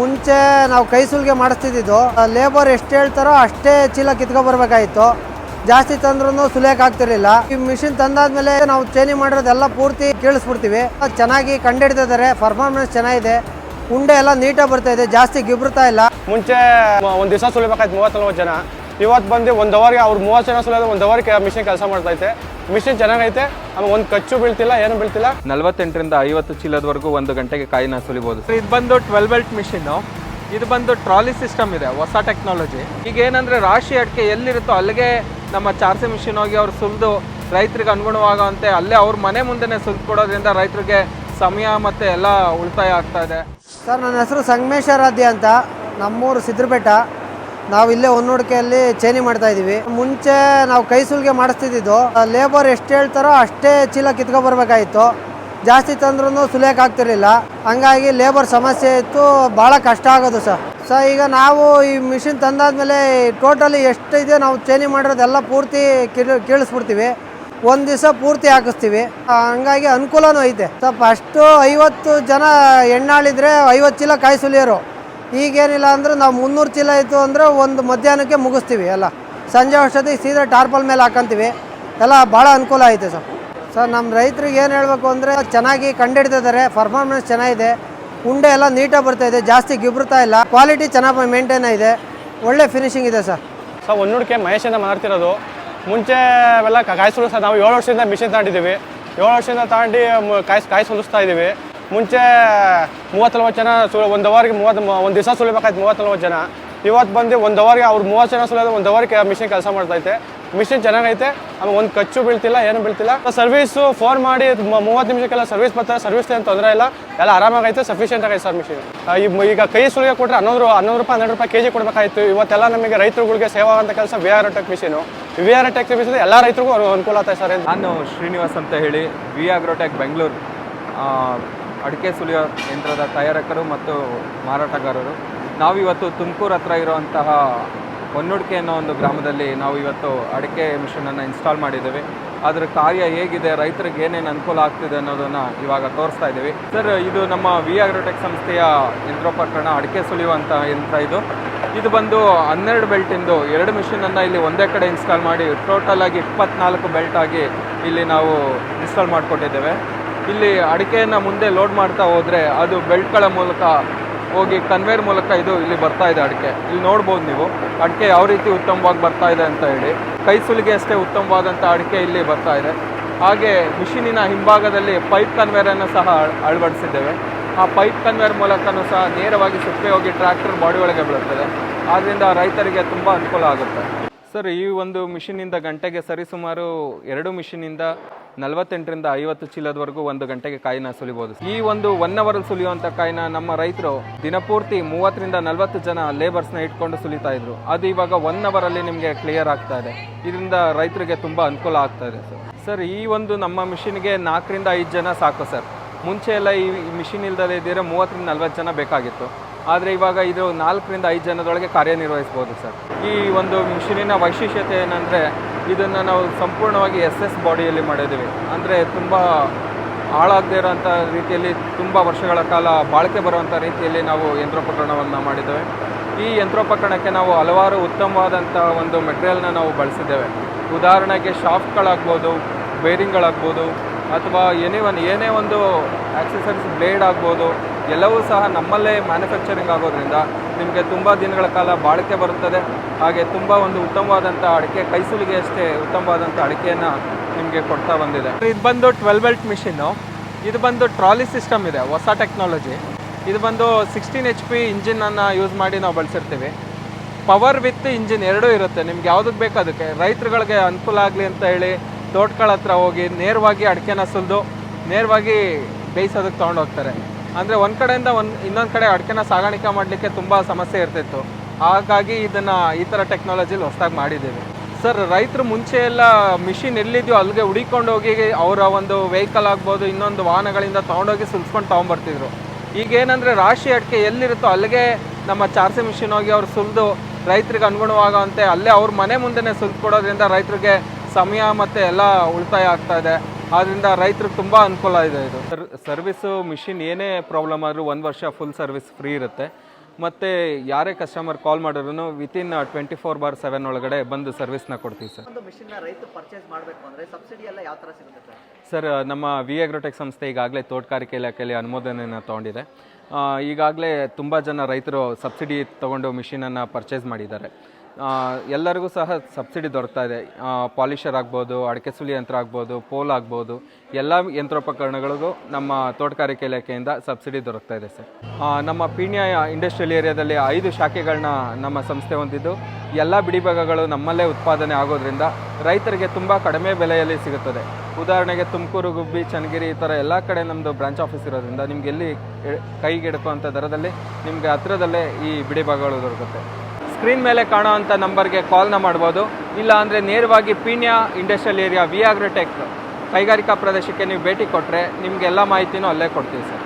ಮುಂಚೆ ನಾವು ಕೈ ಸುಲಿಗೆ ಮಾಡಿಸ್ತಿದ್ದು ಲೇಬರ್ ಎಷ್ಟು ಹೇಳ್ತಾರೋ ಅಷ್ಟೇ ಚೀಲ ಕಿತ್ಕೊ ಬರ್ಬೇಕಾಗಿತ್ತು ಜಾಸ್ತಿ ತಂದ್ರೂ ಸುಲಿಯಕ್ಕೆ ಆಗ್ತಿರ್ಲಿಲ್ಲ. ಈ ಮಿಷಿನ್ ತಂದಾದ್ಮೇಲೆ ನಾವು ಚೇನಿ ಮಾಡಿರೋದೆಲ್ಲ ಪೂರ್ತಿ ಕೇಳಿಸ್ಬಿಡ್ತೀವಿ. ಚೆನ್ನಾಗಿ ಕಂಡಿಡ್ತಿದ್ದಾರೆ ಪರ್ಫಾರ್ಮೆನ್ಸ್ ಚೆನ್ನಾಗಿದೆ. ಉಂಡೆ ಎಲ್ಲ ನೀಟಾಗಿ ಬರ್ತಾ ಇದೆ, ಜಾಸ್ತಿ ಗಿಬ್ರುತ್ತಾ ಇಲ್ಲ. ಮುಂಚೆ ಒಂದು ದಿವಸ ಸುಲಿಬೇಕಾಯ್ತು ಮೂವತ್ತು ನಲ್ವತ್ತು ಜನ. ಇವತ್ತು ಬಂದು ಒಂದು ಅವರ್ಗೆ ಅವ್ರು ಮೂವತ್ತು ಜನ ಸುಲಿಯೋದು, ಒಂದು ಅವರ್ಗೆ ಮಿಷಿನ್ ಕೆಲಸ ಮಾಡ್ತೈತೆ ಮಿಷಿನ್ ಚೆನ್ನಾಗೈತೆ ಆಮೇಲೆ ಒಂದು ಕಚ್ಚು ಬೀಳ್ತಿಲ್ಲ ಏನು ಬೀಳ್ತಿಲ್ಲ. ನಲವತ್ತೆಂಟರಿಂದ ಐವತ್ತು ಚೀಲದವರೆಗೂ ಒಂದು ಗಂಟೆಗೆ ಕಾಯಿನ ಸುಲಿಬೋದು. ಇದು ಬಂದು ಟ್ವೆಲ್ ಬೆಲ್ಟ್ ಮಿಷಿನ್ನು ಇದು ಬಂದು ಟ್ರಾಲಿ ಸಿಸ್ಟಮ್ ಇದೆ ಹೊಸ ಟೆಕ್ನಾಲಜಿ ಈಗ ಏನಂದ್ರೆ ರಾಶಿ ಅಡಿಕೆ ಎಲ್ಲಿರುತ್ತೋ ಅಲ್ಲಿಗೆ ನಮ್ಮ ಚಾರ್ಸಿ ಮಿಷಿನ್ ಹೋಗಿ ಅವ್ರು ಸುಲಿದು ರೈತರಿಗೆ ಅನುಗುಣವಾಗುವಂತೆ ಅಲ್ಲೇ ಅವ್ರ ಮನೆ ಮುಂದೆನೆ ಸುಲಿದು ಕೊಡೋದ್ರಿಂದ ರೈತರಿಗೆ ಸಮಯ ಮತ್ತೆ ಎಲ್ಲ ಉಳಿತಾಯ ಆಗ್ತಾ ಇದೆ. ಸರ್ ನನ್ನ ಹೆಸರು ಸಂಗಮೇಶ್ ಆರಾಧ್ಯ ಅಂತ. ನಮ್ಮೂರು ಸಿದ್ರಬೆಟ್ಟ ನಾವು ಇಲ್ಲೇ ಹೊನ್ನೂಡಿಕೆಯಲ್ಲಿ ಚೇನಿ ಮಾಡ್ತಾ ಇದೀವಿ ಮುಂಚೆ ನಾವು ಕೈ ಸುಲಿಗೆ ಮಾಡಿಸ್ತಿದ್ದು ಲೇಬರ್ ಎಷ್ಟು ಹೇಳ್ತಾರೋ ಅಷ್ಟೇ ಚೀಲ ಕಿತ್ಕೊ ಬರ್ಬೇಕಾಗಿತ್ತು ಜಾಸ್ತಿ ತಂದ್ರೂ ಸುಲಿಯಕ್ಕೆ ಆಗ್ತಿರ್ಲಿಲ್ಲ. ಹಂಗಾಗಿ ಲೇಬರ್ ಸಮಸ್ಯೆ ಇತ್ತು, ಭಾಳ ಕಷ್ಟ ಆಗೋದು ಸರ್. ಸರ್ ಈಗ ನಾವು ಈ ಮಿಷಿನ್ ತಂದಾದ್ಮೇಲೆ ಟೋಟಲಿ ಎಷ್ಟು ಇದೆಯೋ ನಾವು ಚೇನಿ ಮಾಡಿರೋದೆಲ್ಲ ಪೂರ್ತಿ ಕೀಳ್- ಕೀಳಿಸ್ಬಿಡ್ತೀವಿ. ಒಂದು ದಿವಸ ಪೂರ್ತಿ ಹಾಕಿಸ್ತೀವಿ. ಹಂಗಾಗಿ ಅನುಕೂಲನೂ ಐತೆ. ಸ್ವಲ್ಪ ಅಷ್ಟು ಐವತ್ತು ಜನ ಎಣ್ಣಾಳಿದ್ರೆ ಐವತ್ತು ಚೀಲ ಕಾಯಿ ಸುಲಿಯೋರು. ಈಗೇನಿಲ್ಲ ಅಂದರೆ ನಾವು ಮುನ್ನೂರು ಚೀಲ ಇತ್ತು ಅಂದರೆ ಒಂದು ಮಧ್ಯಾಹ್ನಕ್ಕೆ ಮುಗಿಸ್ತೀವಿ, ಎಲ್ಲ. ಸಂಜೆ ಅಷ್ಟೊತ್ತಿಗೆ ಸೀದಾ ಟಾರ್ಪಲ್ ಮೇಲೆ ಹಾಕೊಂತೀವಿ. ಎಲ್ಲ ಭಾಳ ಅನುಕೂಲ ಐತೆ ಸರ್. ಸರ್, ನಮ್ಮ ರೈತರಿಗೆ ಏನು ಹೇಳಬೇಕು ಅಂದರೆ ಚೆನ್ನಾಗಿ ಕಂಡಿಡ್ತಿದ್ದಾರೆ ಪರ್ಫಾರ್ಮೆನ್ಸ್ ಚೆನ್ನಾಗಿದೆ, ಉಂಡೆ ಎಲ್ಲ ನೀಟಾಗಿ ಬರ್ತಾ ಇದೆ, ಜಾಸ್ತಿ ಗಿಬ್ರುತ್ತಾ ಇಲ್ಲ ಕ್ವಾಲಿಟಿ ಚೆನ್ನಾಗಿ ಮೇಂಟೈನ್ ಇದೆ ಒಳ್ಳೆ ಫಿನಿಶಿಂಗ್ ಇದೆ ಸರ್. ಸೊ ಒಂದೂಡಿಕೆ ಮಹೇಶಿಂದ ಮಾಡ್ತಿರೋದು ಮುಂಚೆ ಅವೆಲ್ಲ ಕಾಯಿ ಸರ್ ನಾವು ಏಳು ವರ್ಷದಿಂದ ಮಿಷಿನ್ ತಗೊಂಡಿದ್ದೀವಿ. ಏಳು ವರ್ಷದಿಂದ ತಗೊಂಡು ಕಾಯಿಸ್ ಕಾಯಿ ಕಾಯಿ ಸುಲಿಸ್ತಾ ಇದ್ದೀವಿ ಮುಂಚೆ ಮೂವತ್ತು ನಲ್ವತ್ತು ಜನ ಸು ಒಂದು ಅವರ್ಗೆ ಮೂವತ್ತು ಒಂದು ದಿವಸ ಮೂವತ್ತು ನಲ್ವತ್ತು ಜನ. ಇವತ್ತು ಬಂದು ಒಂದು ಅವರ್ಗೆ ಅವ್ರು ಮೂವತ್ತು ಜನ ಸುಲಿಯೋದು ಒಂದು ಅವರ್ಗೆ ಮಿಷಿನ್ ಕೆಲಸ ಮಾಡ್ತೈತೆ. ಮಿಷಿನ್ ಚೆನ್ನಾಗೈತೆ ಆಮೇಲೆ ಒಂದು ಖರ್ಚು ಬೀಳ್ತಿಲ್ಲ, ಏನು ಬೀಳ್ತಿಲ್ಲ. ಸರ್ವಿಸು ಫೋನ್ ಮಾಡಿ ಮೂವತ್ತು ನಿಮಿಷಕ್ಕೆಲ್ಲ ಸರ್ವಿಸ್ ಬರ್ತಾರೆ ಸರ್ವಿಸ್ ಏನು ತೊಂದರೆ ಇಲ್ಲ. ಎಲ್ಲ ಆರಾಮಾಗೈತೆ ಸಫಿಷಿಯೆಂಟ್ ಆಗೈತೆ ಸರ್ ಮಿಷಿನ್. ಈಗ ಕೈ ಸುಲಿಗೆ ಕೊಟ್ಟರೆ ಹನ್ನೊಂದು ಹನ್ನೊಂದು ರೂಪಾಯಿ, ಹನ್ನೆರಡು ರೂಪಾಯಿ ಕೆ ಜಿ ಕೊಡಬೇಕಾಯ್ತು. ಇವತ್ತೆಲ್ಲ ನಮಗೆ ರೈತರುಗಳಿಗೆ ಸೇವಾ ಅಂತ ಕೆಲಸ V R tech machine V R tech machine ಎಲ್ಲ ರೈತರಿಗೂ ಅನು- ಅನುಕೂಲ ಆಗ್ತದೆ ಸರ್. ನಾನು ಶ್ರೀನಿವಾಸ್ ಅಂತ ಹೇಳಿ ವಿ ಆಗ್ರೋಟೆಕ್ ಬೆಂಗಳೂರು ಅಡಿಕೆ ಸುಲಿಯೋ ಯಂತ್ರದ ತಯಾರಕರು ಮತ್ತು ಮಾರಾಟಗಾರರು. ನಾವಿವತ್ತು ತುಮಕೂರು ಹತ್ರ ಇರುವಂತಹ ಹೊನ್ನುಡಿಕೆ ಅನ್ನೋ ಒಂದು ಗ್ರಾಮದಲ್ಲಿ ನಾವು ಇವತ್ತು ಅಡಿಕೆ ಮಿಷನನ್ನು ಇನ್ಸ್ಟಾಲ್ ಮಾಡಿದ್ದೇವೆ. ಅದರ ಕಾರ್ಯ ಹೇಗಿದೆ, ರೈತರಿಗೆ ಏನೇನು ಅನುಕೂಲ ಆಗ್ತಿದೆ ಅನ್ನೋದನ್ನು ಇವಾಗ ತೋರಿಸ್ತಾ ಇದ್ದೀವಿ. ಸರ್, ಇದು ನಮ್ಮ ವಿ ಆಗ್ರೋಟೆಕ್ ಸಂಸ್ಥೆಯ ಯಂತ್ರೋಪಕರಣ, ಅಡಿಕೆ ಸುಲಿಯುವಂಥ ಯಂತ್ರ ಇದು. ಇದು ಬಂದು ಹನ್ನೆರಡು ಬೆಲ್ಟಿಂದು ಎರಡು ಮಿಷಿನನ್ನು ಇಲ್ಲಿ ಒಂದೇ ಕಡೆ ಇನ್ಸ್ಟಾಲ್ ಮಾಡಿ, ಟೋಟಲ್ ಆಗಿ ಇಪ್ಪತ್ನಾಲ್ಕು ಆಗಿ ಇಲ್ಲಿ ನಾವು ಇನ್ಸ್ಟಾಲ್ ಮಾಡಿಕೊಟ್ಟಿದ್ದೇವೆ. ಇಲ್ಲಿ ಅಡಿಕೆಯನ್ನು ಮುಂದೆ ಲೋಡ್ ಮಾಡ್ತಾ ಹೋದರೆ ಅದು ಬೆಲ್ಟ್ಗಳ ಮೂಲಕ ಹೋಗಿ ಕನ್ವೇರ್ ಮೂಲಕ ಇದು ಇಲ್ಲಿ ಬರ್ತಾ ಇದೆ ಅಡಿಕೆ. ಇಲ್ಲಿ ನೋಡ್ಬೋದು ನೀವು, ಅಡಿಕೆ ಯಾವ ರೀತಿ ಉತ್ತಮವಾಗಿ ಬರ್ತಾ ಇದೆ ಅಂತ ಹೇಳಿ. ಕೈ ಸುಲಿಗೆ ಅಷ್ಟೇ ಉತ್ತಮವಾದಂಥ ಅಡಿಕೆ ಇಲ್ಲಿ ಬರ್ತಾ ಇದೆ. ಹಾಗೆ ಮಿಷಿನಿನ ಹಿಂಭಾಗದಲ್ಲಿ ಪೈಪ್ ಕನ್ವೇರನ್ನು ಸಹ ಅಳವಡಿಸಿದ್ದೇವೆ. ಆ ಪೈಪ್ ಕನ್ವೇರ್ ಮೂಲಕನೂ ಸಹ ನೇರವಾಗಿ ಸುಪ್ಪೆ ಹೋಗಿ ಟ್ರ್ಯಾಕ್ಟರ್ ಬಾಡಿ ಒಳಗೆ ಬೀಳುತ್ತದೆ. ಆದ್ದರಿಂದ ರೈತರಿಗೆ ತುಂಬ ಅನುಕೂಲ ಆಗುತ್ತೆ. ಸರ್, ಈ ಒಂದು ಮಿಷಿನಿಂದ ಗಂಟೆಗೆ ಸರಿಸುಮಾರು ಎರಡು ಮಿಷಿನಿಂದ ನಲವತ್ತೆಂಟರಿಂದ ಐವತ್ತು ಚೀಲದವರೆಗೂ ಒಂದು ಗಂಟೆಗೆ ಕಾಯಿನ ಸುಲಿಬೋದು. ಈ ಒಂದು ಒನ್ ಅವರ್ ಸುಲಿಯುವಂಥ ಕಾಯಿನ ನಮ್ಮ ರೈತರು ದಿನಪೂರ್ತಿ ಮೂವತ್ತರಿಂದ ನಲವತ್ತು ಜನ ಲೇಬರ್ಸ್ನ ಇಟ್ಕೊಂಡು ಸುಲಿತಾ ಇದ್ರು. ಅದು ಇವಾಗ ಒನ್ ಅವರಲ್ಲಿ ನಿಮಗೆ ಕ್ಲಿಯರ್ ಆಗ್ತಾ ಇದೆ. ಇದರಿಂದ ರೈತರಿಗೆ ತುಂಬ ಅನುಕೂಲ ಆಗ್ತಾ ಇದೆ ಸರ್ ಸರ್ ಈ ಒಂದು ನಮ್ಮ ಮಿಷಿನ್ಗೆ ನಾಲ್ಕರಿಂದ ಐದು ಜನ ಸಾಕು ಸರ್ ಮುಂಚೆ ಎಲ್ಲ ಈ ಮಿಷಿನ್ ಇಲ್ದಲೇ ಇದ್ದರೆ ಮೂವತ್ತರಿಂದ ನಲ್ವತ್ತು ಜನ ಬೇಕಾಗಿತ್ತು. ಆದರೆ ಇವಾಗ ಇದು ನಾಲ್ಕರಿಂದ ಐದು ಜನದೊಳಗೆ ಕಾರ್ಯನಿರ್ವಹಿಸ್ಬೋದು ಸರ್ ಈ ಒಂದು ಮಿಷಿನಿನ ವೈಶಿಷ್ಟ್ಯತೆ ಏನಂದರೆ ಇದನ್ನು ನಾವು ಸಂಪೂರ್ಣವಾಗಿ ಎಸ್ ಎಸ್ ಬಾಡಿಯಲ್ಲಿ ಮಾಡಿದ್ದೀವಿ. ಅಂದರೆ ತುಂಬ ಹಾಳಾಗದೇ ಇರೋಂಥ ರೀತಿಯಲ್ಲಿ ತುಂಬ ವರ್ಷಗಳ ಕಾಲ ಬಾಳಿಕೆ ಬರುವಂಥ ರೀತಿಯಲ್ಲಿ ನಾವು ಯಂತ್ರೋಪಕರಣವನ್ನು ಮಾಡಿದ್ದೇವೆ. ಈ ಯಂತ್ರೋಪಕರಣಕ್ಕೆ ನಾವು ಹಲವಾರು ಉತ್ತಮವಾದಂಥ ಒಂದು ಮೆಟೀರಿಯಲ್ನ ನಾವು ಬಳಸಿದ್ದೇವೆ. ಉದಾಹರಣೆಗೆ ಶಾಫ್ಟ್ಗಳಾಗ್ಬೋದು ಬೇರಿಂಗ್ಗಳಾಗ್ಬೋದು ಅಥವಾ ಏನೇ ಒಂದು ಏನೇ ಒಂದು ಆಕ್ಸೆಸರೀಸ್ ಬ್ಲೇಡ್ ಆಗ್ಬೋದು ಎಲ್ಲವೂ ಸಹ ನಮ್ಮಲ್ಲೇ ಮ್ಯಾನುಫ್ಯಾಕ್ಚರಿಂಗ್ ಆಗೋದ್ರಿಂದ ನಿಮಗೆ ತುಂಬ ದಿನಗಳ ಕಾಲ ಬಾಳಿಕೆ ಬರುತ್ತದೆ. ಹಾಗೆ ತುಂಬ ಒಂದು ಉತ್ತಮವಾದಂಥ ಅಡಿಕೆ ಕೈಸುಲಿಗೆ ಅಷ್ಟೇ ಉತ್ತಮವಾದಂಥ ಅಡಿಕೆಯನ್ನು ನಿಮಗೆ ಕೊಡ್ತಾ ಬಂದಿದೆ. ಇದು ಬಂದು ಟ್ವೆಲ್ ಬೆಲ್ಟ್ ಮಿಷಿನ್ನು ಇದು ಬಂದು ಟ್ರಾಲಿ ಸಿಸ್ಟಮ್ ಇದೆ, ಹೊಸ ಟೆಕ್ನಾಲಜಿ ಇದು ಬಂದು ಸಿಕ್ಸ್ಟೀನ್ ಎಚ್ ಪಿ ಇಂಜಿನನ್ನು ಯೂಸ್ ಮಾಡಿ ನಾವು ಬಳಸಿರ್ತೀವಿ. ಪವರ್ ವಿತ್ ಇಂಜಿನ್ ಎರಡೂ ಇರುತ್ತೆ. ನಿಮ್ಗೆ ಯಾವುದಕ್ಕೆ ಬೇಕು ಅದಕ್ಕೆ. ರೈತರುಗಳಿಗೆ ಅನುಕೂಲ ಆಗಲಿ ಅಂತ ಹೇಳಿ ತೋಟಗಳ ಹತ್ರ ಹೋಗಿ ನೇರವಾಗಿ ಅಡಿಕೆನ ಸುಲಿದು ನೇರವಾಗಿ ಬೇಯಿಸೋದಕ್ಕೆ ತೊಗೊಂಡು ಹೋಗ್ತಾರೆ ಅಂದರೆ ಒಂದು ಕಡೆಯಿಂದ ಒಂದು ಇನ್ನೊಂದು ಕಡೆ ಅಡಿಕೆನ ಸಾಗಾಣಿಕೆ ಮಾಡಲಿಕ್ಕೆ ತುಂಬ ಸಮಸ್ಯೆ ಇರ್ತಿತ್ತು. ಹಾಗಾಗಿ ಇದನ್ನು ಈ ಥರ ಟೆಕ್ನಾಲಜಿಲಿ ಹೊಸದಾಗಿ ಮಾಡಿದ್ದೀವಿ. ಸರ್, ರೈತರು ಮುಂಚೆ ಎಲ್ಲ ಮಿಷಿನ್ ಎಲ್ಲಿದೆಯೋ ಅಲ್ಲಿಗೆ ಹುಡಿಕೊಂಡು ಹೋಗಿ ಅವರ ಒಂದು ವೆಹಿಕಲ್ ಆಗ್ಬೋದು, ಇನ್ನೊಂದು ವಾಹನಗಳಿಂದ ತೊಗೊಂಡೋಗಿ ಸುಲ್ಸ್ಕೊಂಡು ಈಗ ಏನಂದರೆ ರಾಶಿ ಅಡಿಕೆ ಎಲ್ಲಿರುತ್ತೋ ಅಲ್ಲಿಗೆ ನಮ್ಮ ಚಾರ್ಸಿ ಮಿಷಿನ್ ಹೋಗಿ ಅವ್ರು ಸುಲಿದು ರೈತರಿಗೆ ಅನುಗುಣವಾಗುವಂತೆ ಅಲ್ಲೇ ಅವ್ರ ಮನೆ ಮುಂದೆನೇ ಸುಲ್ದು ಕೊಡೋದ್ರಿಂದ ರೈತರಿಗೆ ಸಮಯ ಮತ್ತು ಎಲ್ಲ ಉಳಿತಾಯ ಆಗ್ತಾ ಇದೆ. ಆದ್ದರಿಂದ ರೈತರಿಗೆ ತುಂಬ ಅನುಕೂಲ ಇದೆ ಇದು. ಸರ್ ಸರ್ವಿಸು ಮಿಷಿನ್ ಏನೇ ಪ್ರಾಬ್ಲಮ್ ಆದರೂ ಒಂದು ವರ್ಷ ಫುಲ್ ಸರ್ವಿಸ್ ಫ್ರೀ ಇರುತ್ತೆ. ಮತ್ತು ಯಾರೇ ಕಸ್ಟಮರ್ ಕಾಲ್ ಮಾಡಿದ್ರು within twenty four by seven ಒಳಗಡೆ ಬಂದು ಸರ್ವಿಸ್ನ ಕೊಡ್ತೀವಿ ಸರ್. ಪರ್ಚೇಸ್ ಮಾಡಬೇಕು ಅಂದರೆ ಸಬ್ಸಿಡಿ ಎಲ್ಲ ಯಾವ ಥರ ಸಿಗುತ್ತೆ ಸರ್? ನಮ್ಮ ವಿ ಅಗ್ರೋಟೆಕ್ ಸಂಸ್ಥೆ ಈಗಾಗಲೇ ತೋಟಗಾರಿಕೆ ಇಲಾಖೆಯಲ್ಲಿ ಅನುಮೋದನೆಯನ್ನು ತೊಗೊಂಡಿದೆ. ಈಗಾಗಲೇ ತುಂಬ ಜನ ರೈತರು ಸಬ್ಸಿಡಿ ತೊಗೊಂಡು ಮಿಷಿನನ್ನು ಪರ್ಚೇಸ್ ಮಾಡಿದ್ದಾರೆ. ಎಲ್ಲರಿಗೂ ಸಹ ಸಬ್ಸಿಡಿ ದೊರಕ್ತಾ ಇದೆ. ಪಾಲಿಷರ್ ಆಗ್ಬೋದು, ಅಡಕೆ ಸುಲಿ ಯಂತ್ರ ಆಗ್ಬೋದು, ಪೋಲ್ ಆಗ್ಬೋದು, ಎಲ್ಲ ಯಂತ್ರೋಪಕರಣಗಳಿಗೂ ನಮ್ಮ ತೋಟಗಾರಿಕೆ ಇಲಾಖೆಯಿಂದ ಸಬ್ಸಿಡಿ ದೊರಕ್ತಾ ಇದೆ ಸರ್. ನಮ್ಮ ಪೀಣ್ಯ ಇಂಡಸ್ಟ್ರಿಯಲ್ ಏರಿಯಾದಲ್ಲಿ ಐದು ಶಾಖೆಗಳನ್ನ ನಮ್ಮ ಸಂಸ್ಥೆ ಹೊಂದಿದ್ದು. ಎಲ್ಲ ಬಿಡಿಭಾಗಗಳು ನಮ್ಮಲ್ಲೇ ಉತ್ಪಾದನೆ ಆಗೋದ್ರಿಂದ ರೈತರಿಗೆ ತುಂಬ ಕಡಿಮೆ ಬೆಲೆಯಲ್ಲಿ ಸಿಗುತ್ತದೆ. ಉದಾಹರಣೆಗೆ ತುಮಕೂರು, ಗುಬ್ಬಿ, ಚನ್ನಗಿರಿ ಈ ಥರ ಎಲ್ಲ ಕಡೆ ನಮ್ಮದು ಬ್ರಾಂಚ್ ಆಫೀಸ್ ಇರೋದ್ರಿಂದ ನಿಮ್ಗೆ ಎಲ್ಲಿ ಕೈಗೆಡಕುವಂಥ ದರದಲ್ಲಿ ನಿಮಗೆ ಹತ್ತಿರದಲ್ಲೇ ಈ ಬಿಡಿಭಾಗಗಳು ದೊರಕುತ್ತೆ. ಸ್ಕ್ರೀನ್ ಮೇಲೆ ಕಾಣೋವಂಥ ನಂಬರ್ಗೆ ಕಾಲ್ನ ಮಾಡ್ಬೋದು. ಇಲ್ಲ ಅಂದರೆ ನೇರವಾಗಿ Peenya industrial area V Agrotech ಕೈಗಾರಿಕಾ ಪ್ರದೇಶಕ್ಕೆ ನೀವು ಭೇಟಿ ಕೊಟ್ಟರೆ ನಿಮಗೆಲ್ಲ ಮಾಹಿತಿನೂ ಅಲ್ಲೇ ಕೊಡ್ತೀವಿ ಸರ್.